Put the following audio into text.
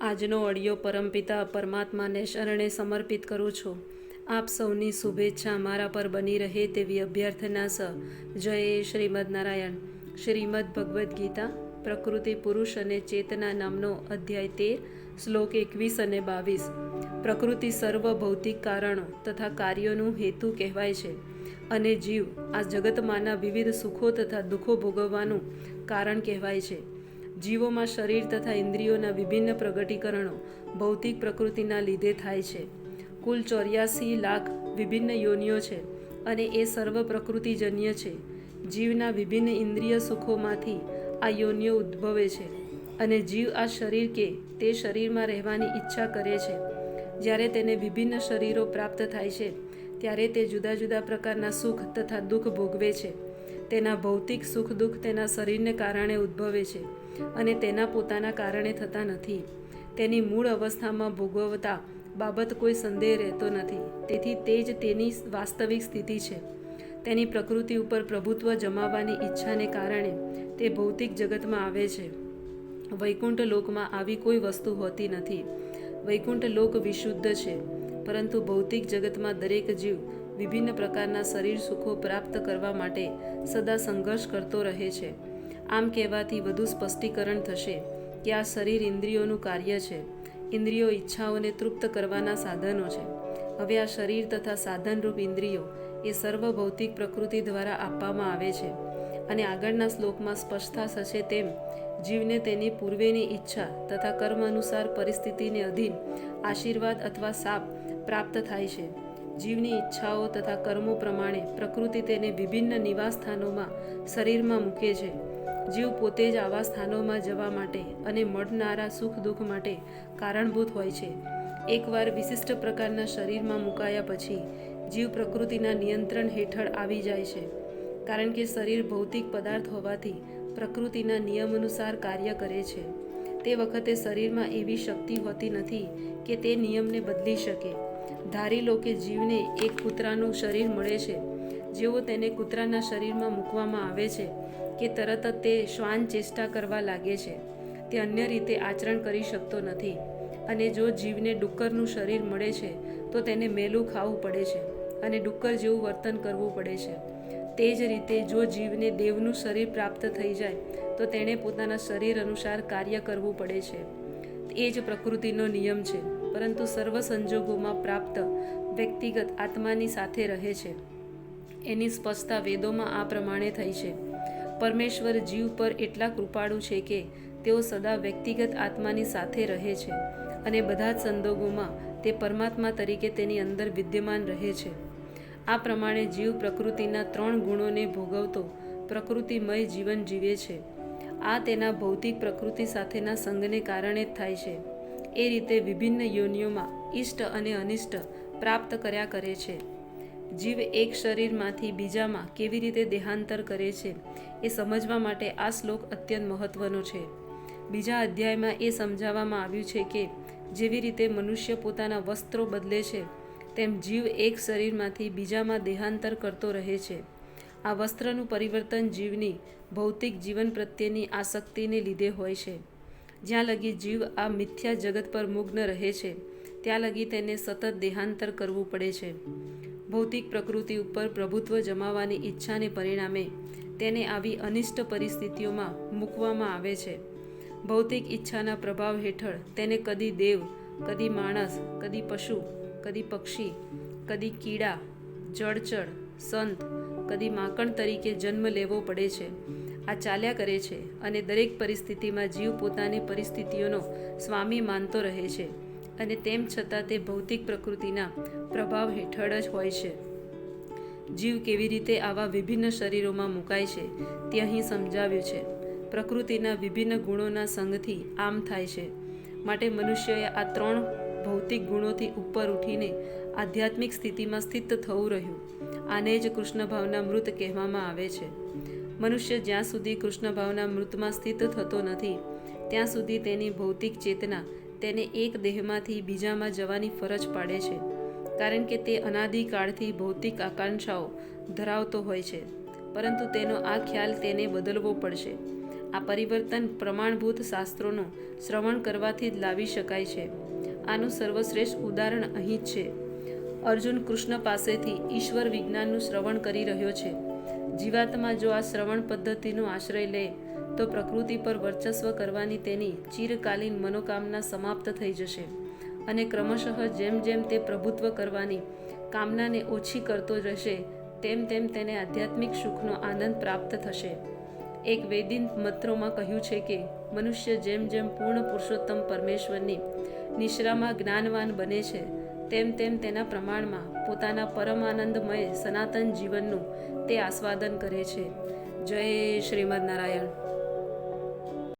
આજનો અડિયો પરમપિતા પરમાત્માને શરણે સમર્પિત કરું છું. આપ સૌની શુભેચ્છા મારા પર બની રહે તેવી અભ્યર્થના સ. જય શ્રીમદ નારાયણ. શ્રીમદ ભગવદ્ ગીતા, પ્રકૃતિ પુરુષ અને ચેતના નામનો અધ્યાય તેર, શ્લોક એકવીસ અને બાવીસ. પ્રકૃતિ સર્વ ભૌતિક કારણો તથા કાર્યોનું હેતુ કહેવાય છે. અને જીવ આ જગતમાંના વિવિધ સુખો તથા દુઃખો ભોગવવાનું કારણ કહેવાય છે. જીવોમાં શરીર તથા ઇન્દ્રિયોના વિભિન્ન પ્રગટીકરણો ભૌતિક પ્રકૃતિના લીધે થાય છે. કુલ ચોર્યાસી લાખ વિભિન્ન યોનિઓ છે અને એ સર્વ પ્રકૃતિજન્ય છે. જીવના વિભિન્ન ઇન્દ્રિય સુખોમાંથી આ યોનિઓ ઉદ્ભવે છે અને જીવ આ શરીર કે તે શરીરમાં રહેવાની ઈચ્છા કરે છે. જ્યારે તેને વિભિન્ન શરીરો પ્રાપ્ત થાય છે, ત્યારે તે જુદા જુદા પ્રકારના સુખ તથા દુઃખ ભોગવે છે. તેના ભૌતિક સુખ દુઃખ તેના શરીરને કારણે ઉદ્ભવે છે. અને તેના પોતાના કારણે થતા નથી. તેની મૂળ અવસ્થામાં ભોગવતા બાબત કોઈ સંદેહ રહેતો નથી. તેથી તે જ તેની વાસ્તવિક સ્થિતિ છે. તેની પ્રકૃતિ ઉપર પ્રભુત્વ જમાવવાની ઈચ્છાને કારણે તે ભૌતિક જગતમાં આવે છે. વૈકુંઠ લોકમાં આવી કોઈ વસ્તુ હોતી નથી. વૈકુંઠ લોક વિશુદ્ધ છે, પરંતુ ભૌતિક જગતમાં દરેક જીવ વિભિન્ન પ્રકારના શરીર સુખો પ્રાપ્ત કરવા માટે સદા સંઘર્ષ કરતો રહે છે. આમ કહેવાથી વધુ સ્પષ્ટીકરણ થશે કે આ શરીર ઇન્દ્રિયોનું કાર્ય છે. ઇન્દ્રિયો ઈચ્છાઓને તૃપ્ત કરવાના સાધનો છે. હવે આ શરીર તથા સાધનરૂપ ઇન્દ્રિયો એ સર્વ ભૌતિક પ્રકૃતિ દ્વારા આપવામાં આવે છે અને આગળના શ્લોકમાં સ્પષ્ટતા થશે તેમ જીવને તેની પૂર્વેની ઈચ્છા તથા કર્મ અનુસાર પરિસ્થિતિને અધીન આશીર્વાદ અથવા સાપ પ્રાપ્ત થાય છે. જીવની ઈચ્છાઓ તથા કર્મો પ્રમાણે પ્રકૃતિ તેને વિભિન્ન નિવાસ સ્થાનોમાં શરીરમાં મૂકે છે. જીવ પોતે જ આવા સ્થાનોમાં જવા માટે અને મળનારા સુખ દુઃખ માટે કારણભૂત હોય છે. એકવાર વિશિષ્ટ પ્રકારના શરીરમાં મુકાયા પછી જીવ પ્રકૃતિના નિયંત્રણ હેઠળ આવી જાય છે. કારણ કે શરીર ભૌતિક પદાર્થ હોવાથી પ્રકૃતિના નિયમ અનુસાર કાર્ય કરે છે. તે વખતે શરીરમાં એવી શક્તિ હોતી નથી કે તે નિયમને બદલી શકે. ધારી લો કે જીવને એક કૂતરાનું શરીર મળે છે. જેવો તેને કૂતરાના શરીરમાં મૂકવામાં આવે છે, કે તરત જ તે શ્વાન ચેષ્ટા કરવા લાગે છે, તે અન્ય રીતે આચરણ કરી શકતો નથી. અને જો જીવને ડુક્કરનું શરીર મળે છે, તો તેને મેલું ખાવું પડે છે અને ડુક્કર જેવું વર્તન કરવું પડે છે. તે જ રીતે જો જીવને દેવનું શરીર પ્રાપ્ત થઈ જાય, તો તેણે પોતાના શરીર અનુસાર કાર્ય કરવું પડે છે. એ જ પ્રકૃતિનો નિયમ છે, પરંતુ સર્વ સંજોગોમાં પ્રાપ્ત વ્યક્તિગત આત્માની સાથે રહે છે. એની સ્પષ્ટતા વેદોમાં આ પ્રમાણે થઈ છે. પરમેશ્વર જીવ પર એટલા કૃપાળુ છે કે તેઓ સદા વ્યક્તિગત આત્માની સાથે રહે છે અને બધા જ સંદોગોમાં તે પરમાત્મા તરીકે તેની અંદર વિદ્યમાન રહે છે. આ પ્રમાણે જીવ પ્રકૃતિના ત્રણ ગુણોને ભોગવતો પ્રકૃતિમય જીવન જીવે છે. આ તેના ભૌતિક પ્રકૃતિ સાથેના સંગને કારણે જ થાય છે. એ રીતે વિભિન્ન યોનિઓમાં ઇષ્ટ અને અનિષ્ટ પ્રાપ્ત કર્યા કરે છે. જીવ એક શરીરમાંથી બીજામાં કેવી રીતે દેહાંતર કરે છે, એ સમજવા માટે આ શ્લોક અત્યંત મહત્વનો છે. બીજા અધ્યાયમાં એ સમજાવવામાં આવ્યું છે કે, જેવી રીતે મનુષ્ય પોતાના વસ્ત્રો બદલે છે, તેમ જીવ એક શરીરમાંથી બીજામાં દેહાંતર કરતો રહે છે. આ વસ્ત્રનું પરિવર્તન જીવની ભૌતિક જીવન પ્રત્યેની આસક્તિને લીધે હોય છે. જ્યાં લગી જીવ આ મિથ્યા જગત પર મુગ્ન રહે છે, ત્યાં લગી તેને સતત દેહાંતર કરવું પડે છે. ભૌતિક પ્રકૃતિ ઉપર પ્રભુત્વ જમાવવાની ઈચ્છાને પરિણામે તેને આવી અનિષ્ટ પરિસ્થિતિઓમાં મૂકવામાં આવે છે. ભૌતિક ઈચ્છાના પ્રભાવ હેઠળ તેને કદી દેવ, કદી માણસ, કદી પશુ, કદી પક્ષી, કદી કીડા, જળચર, સંત, કદી માકણ તરીકે જન્મ લેવો પડે છે. આ ચાલ્યા કરે છે અને દરેક પરિસ્થિતિમાં જીવ પોતાની પરિસ્થિતિઓનો સ્વામી માનતો રહે છે. અને તેમ છતાં તે ભૌતિક પ્રકૃતિના પ્રભાવ હેઠળ જ હોય છે. જીવ કેવી રીતે આવા વિભિન્ન શરીરોમાં મુકાય છે તે અહીં સમજાવ્યું છે. પ્રકૃતિના વિભિન્ન ગુણોના સંગથી આમ થાય છે. માટે મનુષ્યએ આ ત્રણ ભૌતિક ગુણોથી ઉપર ઉઠીને આધ્યાત્મિક સ્થિતિમાં સ્થિત થવું રહ્યું. આને જ કૃષ્ણ ભાવના મૃત કહેવામાં આવે છે. મનુષ્ય જ્યાં સુધી કૃષ્ણ ભાવના મૃતમાં સ્થિત થતો નથી, ત્યાં સુધી તેની ભૌતિક ચેતના તેને એક દેહમાંથી બીજામાં જવાની ફરજ પાડે છે, કારણ કે તે અનાદિકાળથી ભૌતિક આકાંક્ષાઓ ધરાવતો હોય છે, પરંતુ તેનો આ ખ્યાલ તેને બદલવો પડશે. આ પરિવર્તન પ્રમાણભૂત શાસ્ત્રોનું શ્રવણ કરવાથી જ લાવી શકાય છે. આનું સર્વશ્રેષ્ઠ ઉદાહરણ અહીં જ છે. અર્જુન કૃષ્ણ પાસેથી ઈશ્વર વિજ્ઞાનનું શ્રવણ કરી રહ્યો છે. જીવાત્મા જો આ શ્રવણ પદ્ધતિનો આશ્રય લે તો પ્રકૃતિ પર વર્ચસ્વ કરવાની તેની ચિરકાલીન મનોકામના સમાપ્ત થઈ જશે. અને ક્રમશઃ જેમ જેમ તે પ્રભુત્વ કરવાની કામનાને ઓછી કરતો રહેશે, તેમ તેમ તેને આધ્યાત્મિક સુખનો આનંદ પ્રાપ્ત થશે. એક વેદિન મંત્રોમાં કહ્યું છે કે, મનુષ્ય જેમ જેમ પૂર્ણ પુરુષોત્તમ પરમેશ્વરની નિશ્રામાં જ્ઞાનવાન બને છે, તેમ તેમ તેના પ્રમાણમાં પોતાના પરમાનંદમય સનાતન જીવનનું તે આસ્વાદન કરે છે. જય શ્રીમદ નારાયણ.